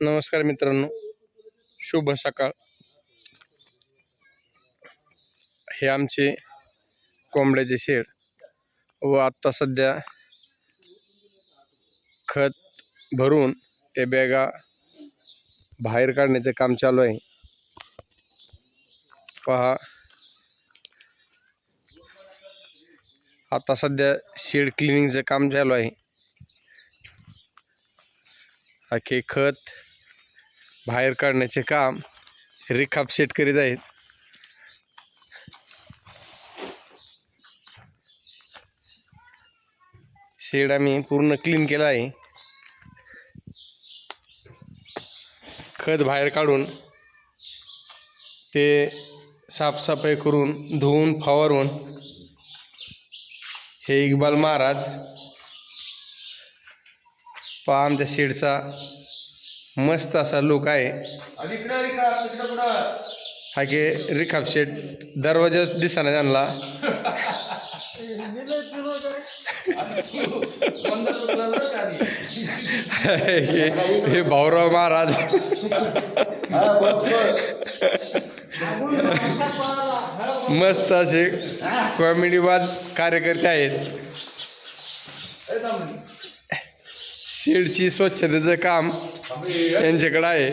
नमस्कार मित्रांनो. शुभ सकाळ. हे आमचे कोंबड्याचे शेड. व आत्ता सध्या खत भरून ते बॅगा बाहेर काढण्याचे काम चालू आहे. पहा. आता सध्या शेड क्लिनिंगचं काम चालू आहे. अखे खत बाहेर काढण्याचे काम रिखाप शेट करीत आहेत. शेड आम्ही पूर्ण क्लीन केला आहे. खत बाहेर काढून ते साफसफाई करून धुवून फवारून हे इक्बाल महाराज पहा आमच्या शेडचा मस्त असा लुक आहे हा की रिखाप शेट दरवाजा दिसाना त्यांना का आधी. हे भाऊराव महाराज. मस्त असे कॉमेडीबाज कार्यकर्ते आहेत. शेडची स्वच्छतेचं काम यांच्याकडं यांच्याकडे आहे